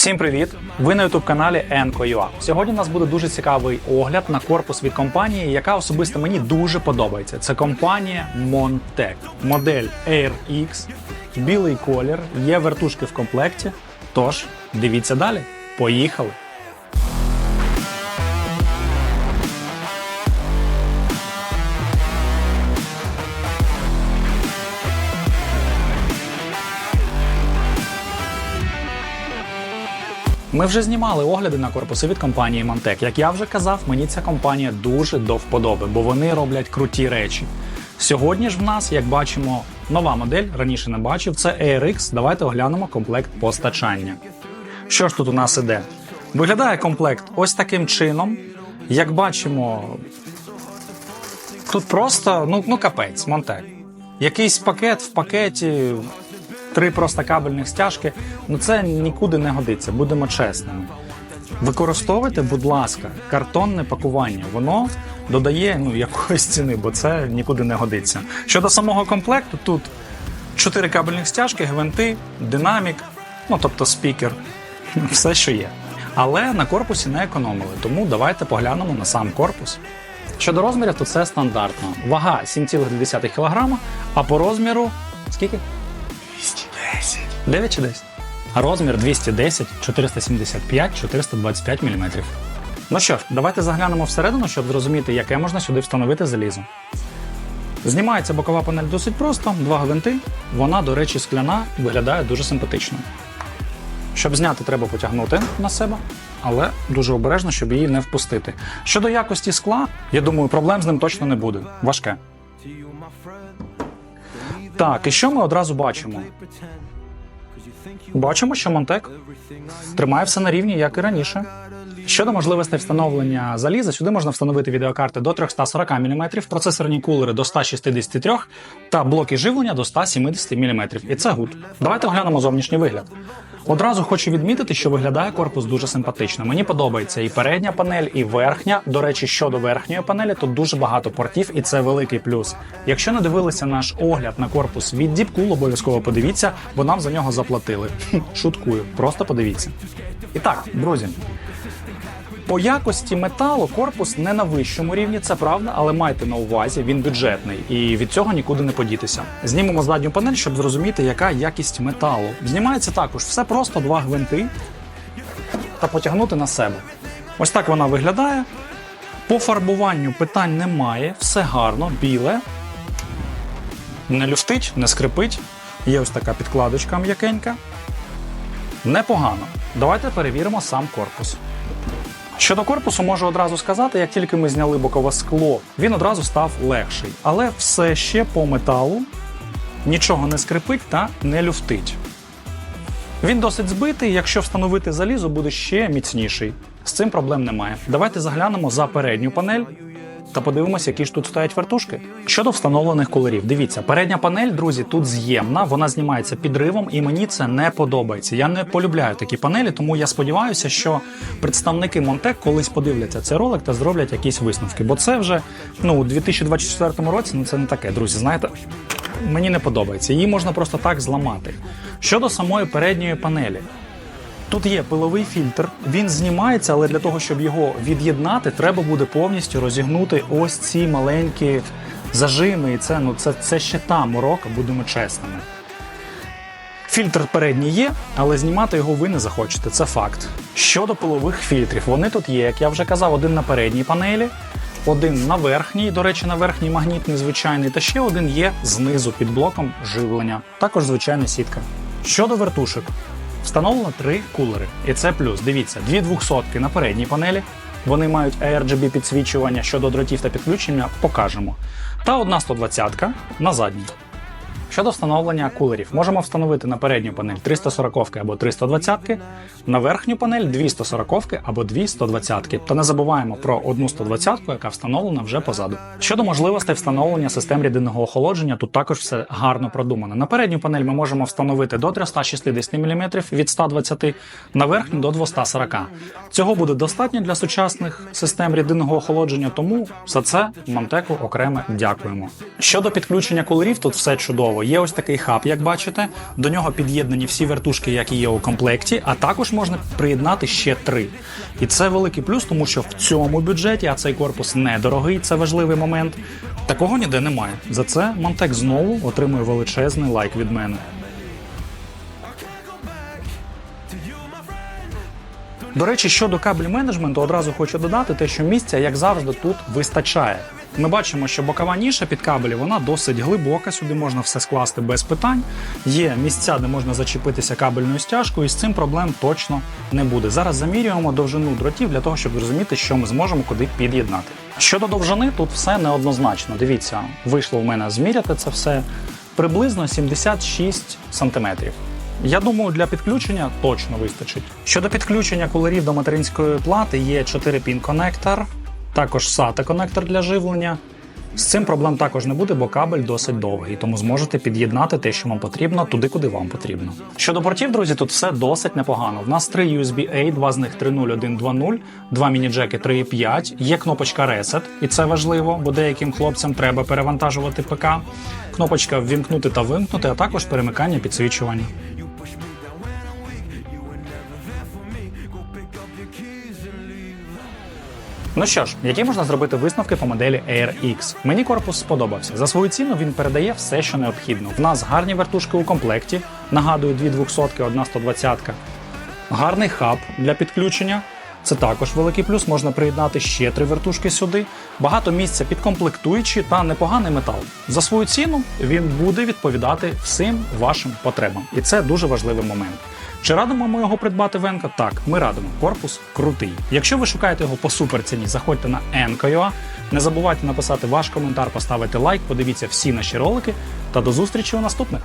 Всім привіт! Ви на youtube каналі Enco.ua. Сьогодні у нас буде дуже цікавий огляд на корпус від компанії, яка особисто мені дуже подобається. Це компанія Montec. Модель AirX, білий колір, є вертушки в комплекті. Тож, дивіться далі. Поїхали! Ми вже знімали огляди на корпуси від компанії Montec. Як я вже казав, мені ця компанія дуже до вподоби, бо вони роблять круті речі. Сьогодні ж в нас, як бачимо, нова модель, раніше не бачив, це ARX. Давайте оглянемо комплект постачання. Що ж тут у нас іде? Виглядає комплект ось таким чином. Як бачимо, тут просто ну, ну капець, Montec. Якийсь пакет в пакеті, три просто кабельних стяжки. Ну це нікуди не годиться, будемо чесними. Використовуйте, будь ласка, картонне пакування. Воно додає ну, якоїсь ціни, бо це нікуди не годиться. Щодо самого комплекту, тут чотири кабельних стяжки, гвинти, динамік, ну тобто спікер, все, що є. Але на корпусі не економили, тому давайте поглянемо на сам корпус. Щодо розмірів, то це стандартно. Вага 7,2 кг, а по розміру скільки? 210. 9 чи 10? А розмір 210, 475, 425 мм. Ну що ж, давайте заглянемо всередину, щоб зрозуміти, яке можна сюди встановити залізо. Знімається бокова панель досить просто, два гвинти. Вона, до речі, скляна і виглядає дуже симпатично. Щоб зняти, треба потягнути на себе, але дуже обережно, щоб її не впустити. Щодо якості скла, я думаю, проблем з ним точно не буде. Важке. Так, і що ми одразу бачимо? Бачимо, що Монтек тримає все на рівні, як і раніше. Щодо можливостей встановлення заліза, сюди можна встановити відеокарти до 340 мм, процесорні кулери до 163 та блоки живлення до 170 мм. І це гуд. Давайте оглянемо зовнішній вигляд. Одразу хочу відмітити, що виглядає корпус дуже симпатично. Мені подобається і передня панель, і верхня. До речі, щодо верхньої панелі, тут дуже багато портів, і це великий плюс. Якщо не дивилися наш огляд на корпус від Deepcool, обов'язково подивіться, бо нам за нього заплатили. Шуткую, просто подивіться. І так, друзі. По якості металу корпус не на вищому рівні, це правда, але майте на увазі, він бюджетний і від цього нікуди не подітися. Знімемо задню панель, щоб зрозуміти, яка якість металу. Знімається також все просто два гвинти та потягнути на себе. Ось так вона виглядає. По фарбуванню питань немає, все гарно, біле. Не люфтить, не скрипить. Є ось така підкладочка м'якенька. Непогано. Давайте перевіримо сам корпус. Щодо корпусу, можу одразу сказати, як тільки ми зняли бокове скло, він одразу став легший. Але все ще по металу нічого не скрипить та не люфтить. Він досить збитий, якщо встановити залізо, буде ще міцніший. З цим проблем немає. Давайте заглянемо за передню панель та подивимося, які ж тут стоять вертушки. Щодо встановлених кулерів, дивіться, передня панель, друзі, тут з'ємна, вона знімається підривом, і мені це не подобається. Я не полюбляю такі панелі, тому я сподіваюся, що представники Монтек колись подивляться цей ролик та зроблять якісь висновки. Бо це вже ну у 2024 році ну це не таке, друзі. Знаєте, мені не подобається. Її можна просто так зламати. Щодо самої передньої панелі. Тут є пиловий фільтр, він знімається, але для того, щоб його від'єднати, треба буде повністю розігнути ось ці маленькі зажими. І це ну це, це ще та морока, будемо чесними. Фільтр передній є, але знімати його ви не захочете, це факт. Щодо пилових фільтрів, вони тут є, як я вже казав, один на передній панелі, один на верхній, до речі, на верхній магнітний звичайний, та ще один є знизу під блоком живлення. Також звичайна сітка. Щодо вертушок, Встановлено три кулери, і це плюс. Дивіться, дві двохсотки на передній панелі. Вони мають ARGB підсвічування щодо дротів та підключення, покажемо. Та одна 120 на задній. Щодо встановлення кулерів, можемо встановити на передню панель 340 або 320, на верхню панель 240 або 220. Та не забуваємо про одну 120, яка встановлена вже позаду. Щодо можливостей встановлення систем рідинного охолодження, тут також все гарно продумано. На передню панель ми можемо встановити до 360 мм від 120, на верхню до 240. Цього буде достатньо для сучасних систем рідинного охолодження, тому за це Монтеку окремо дякуємо. Щодо підключення кулерів, тут все чудово. Важливо, є ось такий хаб, як бачите. До нього під'єднані всі вертушки, які є у комплекті, а також можна приєднати ще три. І це великий плюс, тому що в цьому бюджеті, а цей корпус недорогий, це важливий момент. Такого ніде немає. За це Монтек знову отримує величезний лайк від мене. До речі, щодо кабель менеджменту, одразу хочу додати те, що місця, як завжди, тут вистачає. Ми бачимо, що бокова ніша під кабелі вона досить глибока, сюди можна все скласти без питань. Є місця, де можна зачепитися кабельною стяжкою, і з цим проблем точно не буде. Зараз замірюємо довжину дротів для того, щоб зрозуміти, що ми зможемо куди під'єднати. Щодо довжини, тут все неоднозначно. Дивіться, вийшло в мене зміряти це все приблизно 76 сантиметрів. Я думаю, для підключення точно вистачить. Щодо підключення кулерів до материнської плати є 4-пін конектор, також SATA конектор для живлення. З цим проблем також не буде, бо кабель досить довгий, тому зможете під'єднати те, що вам потрібно, туди, куди вам потрібно. Щодо портів, друзі, тут все досить непогано. В нас три USB-A, два з них 3.0, 1.2.0, два міні-джеки 3.5, є кнопочка Reset, і це важливо, бо деяким хлопцям треба перевантажувати ПК. Кнопочка ввімкнути та вимкнути, а також перемикання підсвічування. Ну що ж, які можна зробити висновки по моделі Air X? Мені корпус сподобався. За свою ціну він передає все, що необхідно. В нас гарні вертушки у комплекті. Нагадую, дві 200 одна 120 Гарний хаб для підключення. Це також великий плюс. Можна приєднати ще три вертушки сюди. Багато місця підкомплектуючі та непоганий метал. За свою ціну він буде відповідати всім вашим потребам, і це дуже важливий момент. Чи радимо ми його придбати в Енко? Так, ми радимо. Корпус крутий. Якщо ви шукаєте його по суперціні, заходьте на Enco.ua. Не забувайте написати ваш коментар, поставити лайк, подивіться всі наші ролики та до зустрічі у наступних.